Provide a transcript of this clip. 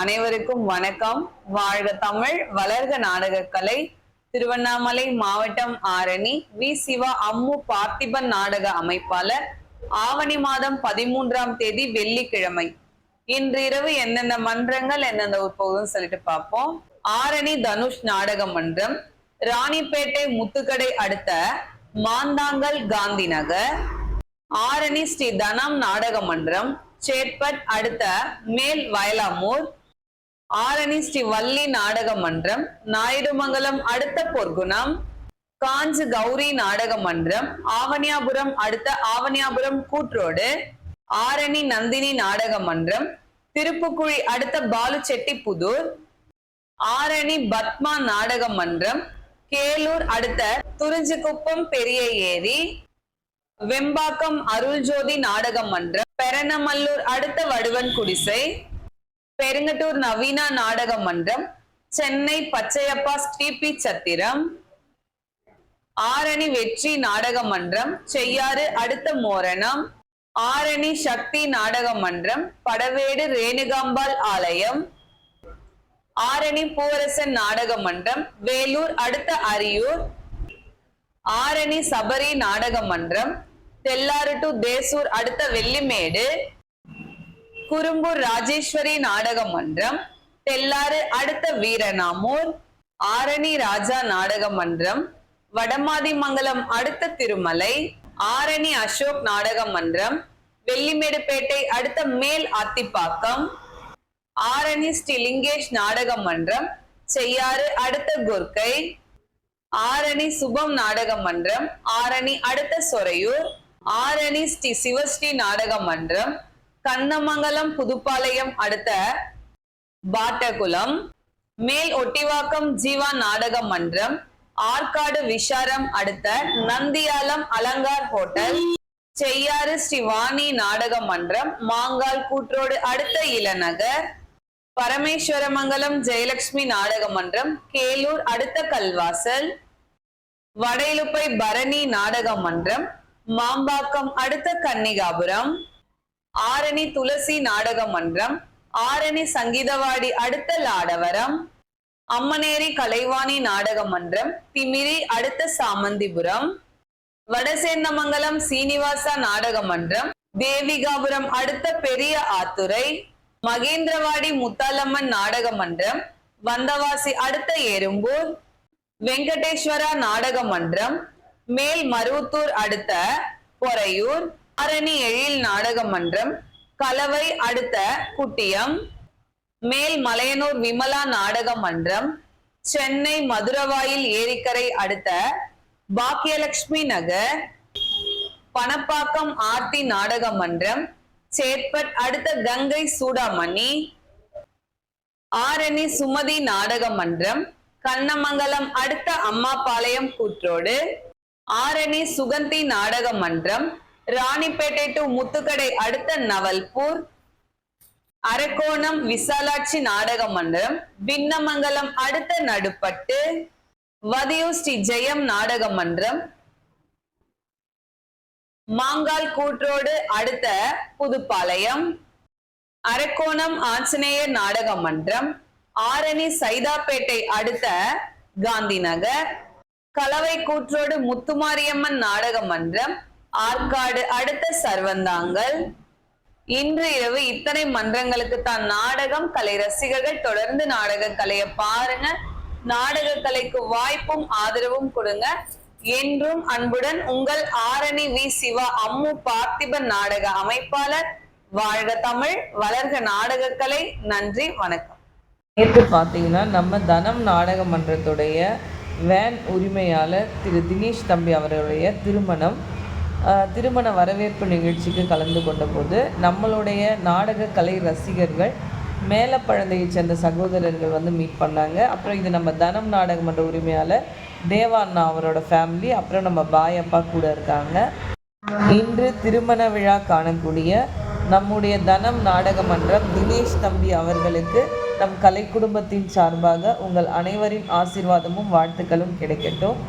அனைவருக்கும் வணக்கம். வாழ்க தமிழ் வளர்க நாடகக்கலை. திருவண்ணாமலை மாவட்டம் ஆரணி வி. சிவா அம்மு பார்த்திபன் நாடக அமைப்பாளர். ஆவணி மாதம் பதிமூன்றாம் தேதி வெள்ளிக்கிழமை. இன்று இரவு எந்தெந்த மன்றங்கள் எந்தெந்த போகுதுன்னு சொல்லிட்டு பார்ப்போம். ஆரணி தனுஷ் நாடக மன்றம் ராணிப்பேட்டை முத்துக்கடை அடுத்த மாந்தாங்கல் காந்தி நகர். ஆரணி ஸ்ரீ தனம் நாடக மன்றம் சேட்பட் அடுத்த மேல் வயலாமூர். ஆரணி ஸ்ரீ வள்ளி நாடக மன்றம் நாயுடுமங்கலம் அடுத்த பொற்குணம் காஞ்சி கௌரி நாடக மன்றம் ஆவணியாபுரம் அடுத்த ஆவணியாபுரம் கூற்றோடு ஆரணி நந்தினி நாடக மன்றம் திருப்புக்குழி அடுத்த பாலுச்செட்டி புதூர் ஆரணி பத்மா நாடக மன்றம் கேலூர் அடுத்த துறிஞ்சிக்குப்பம் பெரிய ஏரி வெம்பாக்கம் அருள்ஜோதி நாடக மன்றம் பெரணமல்லூர் அடுத்த வடுவன் குடிசை பெருங்கட்டூர் நவீனா நாடக மன்றம் சென்னை பச்சையப்பா ஸ்ரீபி சத்திரம் ஆரணி வெற்றி நாடக மன்றம் செய்யாறு அடுத்த மோரணம் ஆரணி சக்தி நாடக மன்றம் படவேடு ரேணுகாம்பாள் ஆலயம் ஆரணி பூவரசன் நாடக மன்றம் வேலூர் அடுத்த அரியூர் ஆரணி சபரி நாடக மன்றம் தெல்லாறு டு தேசூர் அடுத்த வெள்ளிமேடு குறும்பூர் ராஜேஸ்வரி நாடக மன்றம் தெல்லாறு அடுத்த வீரநாமூர் ஆரணி ராஜா நாடக மன்றம் வடமாதிமங்கலம் அடுத்த திருமலை ஆரணி அசோக் நாடக மன்றம் வெள்ளிமேடுப்பேட்டை அடுத்த மேல் ஆத்திப்பாக்கம் ஆரணி ஸ்ரீ லிங்கேஷ் நாடக மன்றம் செய்யாறு அடுத்த குர்கை ஆரணி சுபம் நாடக மன்றம் ஆரணி அடுத்த சொரையூர் ஆரணி ஸ்ரீ சிவஸ்ரீ நாடக மன்றம் கண்ணமங்கலம் புதுப்பாளையம் அடுத்த பாட்டகுளம் மேல் ஒட்டிவாக்கம் ஜீவா நாடக மன்றம் ஆற்காடு விஷாரம் அடுத்த நந்தியாலம் அலங்கார் ஹோட்டல் செய்யாறு ஸ்ரீ வாணி நாடக மன்றம் மாங்கால் கூற்றோடு அடுத்த இளநகர் பரமேஸ்வரமங்கலம் ஜெயலட்சுமி நாடக மன்றம் கேலூர் அடுத்த கல்வாசல் வடையிலுப்பை பரணி நாடக மன்றம் மாம்பாக்கம் அடுத்த கன்னிகாபுரம் ஆரணி துளசி நாடக மன்றம் ஆரணி சங்கீதவாடி அடுத்த லாடவரம் அம்மனேரி கலைவாணி நாடக மன்றம் திமிரி அடுத்த சாமந்திபுரம் வடசேந்தமங்கலம் சீனிவாசா நாடக மன்றம் தேவிகாபுரம் அடுத்த பெரிய ஆத்துரை மகேந்திரவாடி முத்தாலம்மன் நாடக மன்றம் வந்தவாசி அடுத்த எறும்பூர் வெங்கடேஸ்வரா நாடக மன்றம் மேல் மருவத்தூர் அடுத்த பொறையூர் ஆரணி எழில் நாடக மன்றம் கலவை அடுத்த குட்டியம் மேல் மலையனூர் விமலா நாடக மன்றம் சென்னை மதுரவாயில் ஏரிக்கரை அடுத்த பாக்கியலட்சுமி நகர் பணப்பாக்கம் ஆர்த்தி நாடக மன்றம் சேட்பட் அடுத்த கங்கை சூடாமணி ஆரணி சுமதி நாடக மன்றம் கண்ணமங்கலம் அடுத்த அம்மாபாளையம் கூற்றோடு ஆரணி சுகந்தி நாடக மன்றம் ராணிப்பேட்டை டு முத்துக்கடை அடுத்த நவல்பூர். அரக்கோணம் விசாலாட்சி நாடக மன்றம். பின்னமங்கலம் அடுத்த நடுப்பட்டு. வதியூர் ஸ்ரீ ஜெயம் நாடக மன்றம். மாங்கால் கூற்றோடு அடுத்த புதுப்பாளையம். அரக்கோணம் ஆஞ்சநேயர் நாடக மன்றம். ஆரணி சைதாப்பேட்டை அடுத்த காந்தி நகர் கலவை கூற்றோடு முத்துமாரியம்மன் நாடக மன்றம். ஆற்காடு அடுத்த சர்வந்தாங்கல். இன்று இரவு இத்தனை மன்றங்களுக்கு தான் நாடகம் கலை ரசிகர்கள் தொடர்ந்து நாடக கலையை பாருங்க. நாடக கலைக்கு வாய்ப்பும் ஆதரவும் கொடுங்க. என்றும் அன்புடன் உங்கள் ஆரணி வி. சிவா அம்மு பார்த்திபன் நாடக அமைப்பாளர். வாழ்க தமிழ் வளர்க நாடகக்கலை நன்றி வணக்கம். நேற்று பார்த்தீங்கன்னா நம்ம தனம் நாடக மன்றத்துடைய வேன் உரிமையாளர் திரு தினேஷ் தம்பி அவர்களுடைய திருமணம் திருமண வரவேற்பு நிகழ்ச்சிக்கு கலந்து கொண்டபோது நம்மளுடைய நாடக கலை ரசிகர்கள் மேலப்பழந்தையை சேர்ந்த சகோதரர்கள் வந்து மீட் பண்ணாங்க. அப்புறம் இது நம்ம தனம் நாடக மன்ற உரிமையாளர் தேவா அண்ணா அவரோட ஃபேமிலி அப்புறம் நம்ம பாயப்பா கூட இருக்காங்க. இன்று திருமண விழா காணக்கூடிய நம்முடைய தனம் நாடக மன்றம் தினேஷ் தம்பி அவர்களுக்கு நம் கலை குடும்பத்தின் சார்பாக உங்கள் அனைவரின் ஆசீர்வாதமும் வாழ்த்துக்களும் கிடைக்கட்டும்.